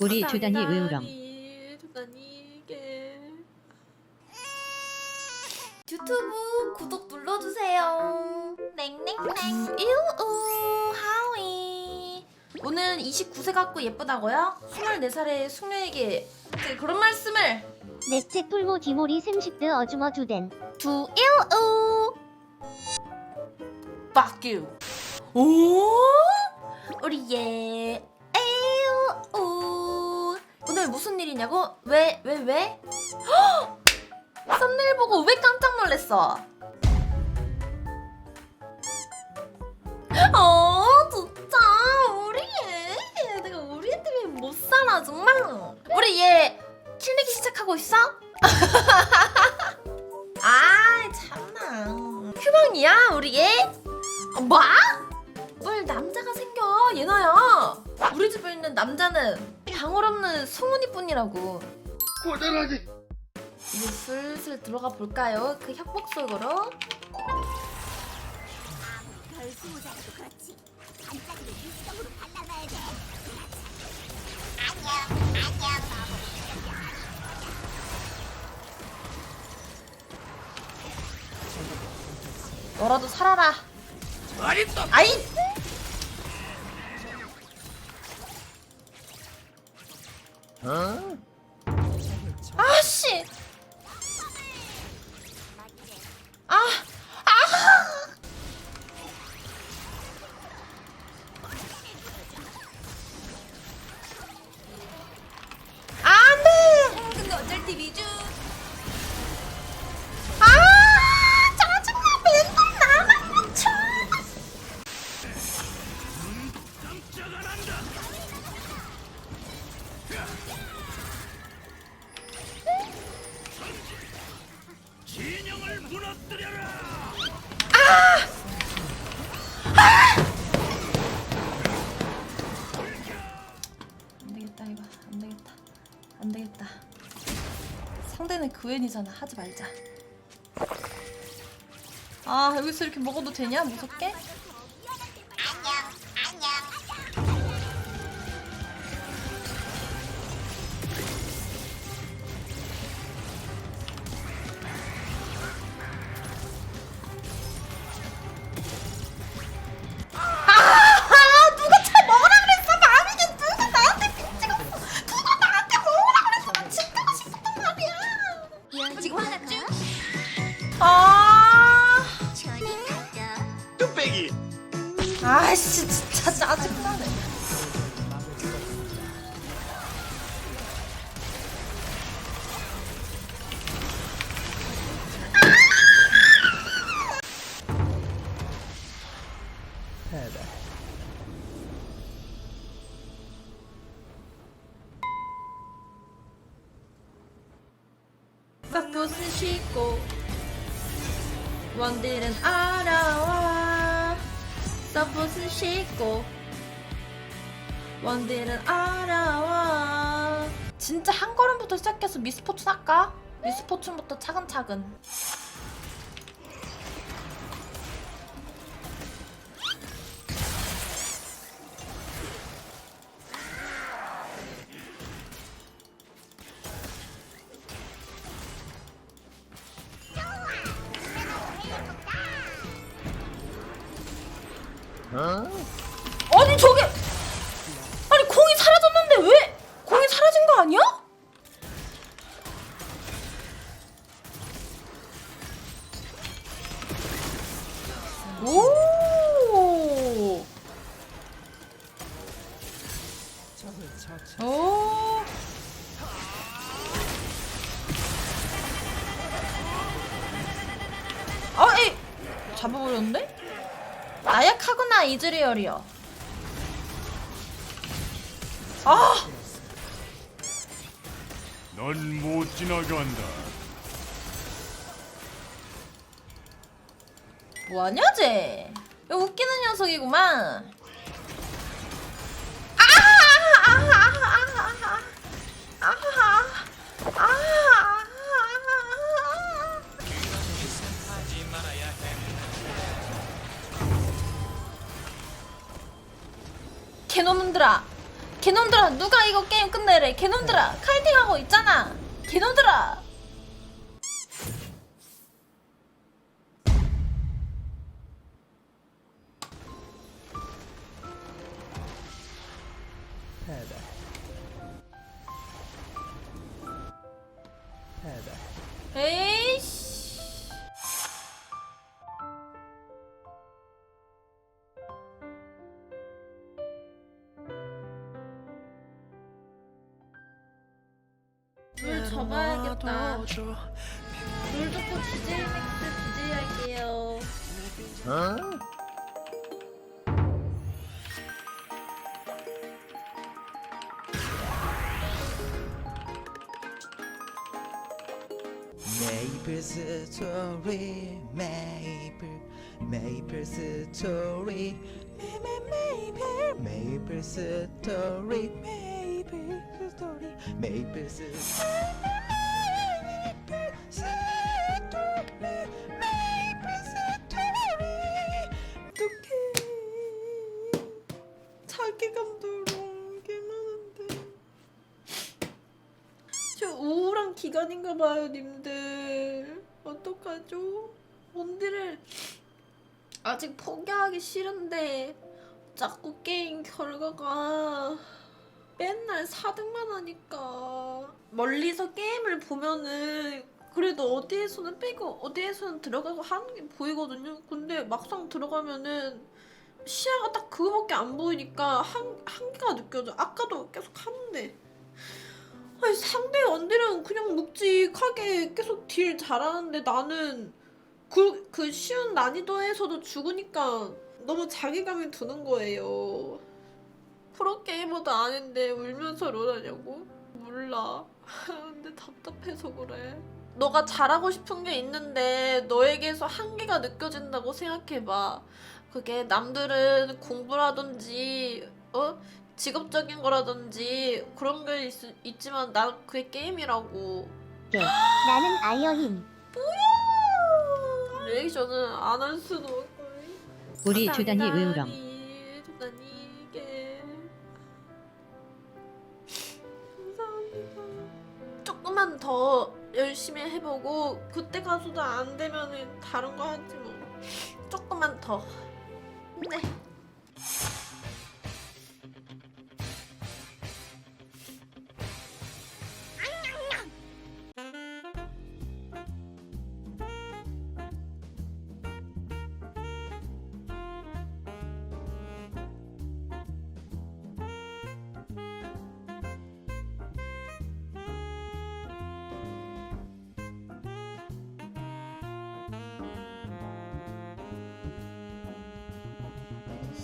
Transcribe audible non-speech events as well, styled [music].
우리 주단이 의우렁. 주단이 이게. 유튜브 구독 눌러주세요. 땡땡땡 이우 하위 오늘 29세 갖고 예쁘다고요? 24살의 숙녀에게 어떻게 그런 말씀을. 네스트 뿔모 디모리 샘식드 어주머 주덴 두 이우 Fuck you. 오? 우리 예 오늘 무슨 일이냐고? 왜 왜 왜? 헉! 썸네일 보고 왜 깜짝 놀랐어? 어 진짜 우리 얘 내가 우리 애 때문에 못 살아 정말 우리 얘 킬내기 시작하고 있어? [laughs] 아 참나 휴방이야 우리 얘? 어, 뭐? 뭘 남자가 생겨 예나야 우리 집에 있는 남자는 방울없는 소문이 뿐이라고. 고달하니 이제 슬슬 들어가 볼까요? 그 협곡 속으로? 너라도 살아라. 아이! Huh? 진영을 무너뜨려라. 안 되겠다 이거 안 되겠다. 안 되겠다. 상대는 그웬이잖아. 하지 말자. 아 여기서 이렇게 먹어도 되냐? 무섭게 아씨 진짜 짜증나네. 서폿은 쉬고 왕들은 알아와 서폿은 쉬고 왕들은 알아와 진짜 한 걸음부터 시작해서 미스포춘 할까? 미스포춘부터 차근차근 아니 저게 아니 공이 사라졌는데 왜 공이 사라진 거 아니야? 오. 오. 아, 이 잡아버렸는데? 나약하구나 이즈리얼이요. 아, 넌 못 지나간다. 뭐하냐 쟤? 이거 웃기는 녀석이구만. 아, 아, 아, 아, 아, 아, 아, 아, 아. 개놈들아. 개놈들아 누가 이거 게임 끝내래? 개놈들아 카이팅하고 있잖아. 개놈들아 물 접어야겠다. 물 줬고 DJ 맥스 DJ 할게요. 메이플 스토리 메이플 메이플 스토리 메이플 메이플 스토리 메이플 어떡해 자괴감도 너무 개많은데 저 우울한 기간인가 봐요 님들 어떡하죠? 원디를 아직 포기하기 싫은데 자꾸 게임 결과가 맨날 4등만 하니까 멀리서 게임을 보면은 그래도 어디에서는 빼고 어디에서는 들어가고 하는 게 보이거든요 근데 막상 들어가면은 시야가 딱 그거밖에 안 보이니까 한, 한계가 느껴져. 아까도 계속 하는데. 아니, 상대 원딜은 그냥 묵직하게 계속 딜 잘하는데 나는 그, 그 쉬운 난이도에서도 죽으니까 너무 자괴감이 드는 거예요. 프로게이머도 아닌데 울면서 롤하냐고? 몰라. [laughs] 근데 답답해서 그래. 너가 잘하고 싶은 게 있는데 너에게서 한계가 느껴진다고 생각해봐. 그게 남들은 공부라든지 어 직업적인 거라든지 그런 게 있, 있지만 난 그게 게임이라고 나는 아이언임. 리액션은 안 할 수도 없고 우리 주단이 왜 울어? 그때 가서도 안 되면 은 다른 거 하지 뭐 조금만 더 네.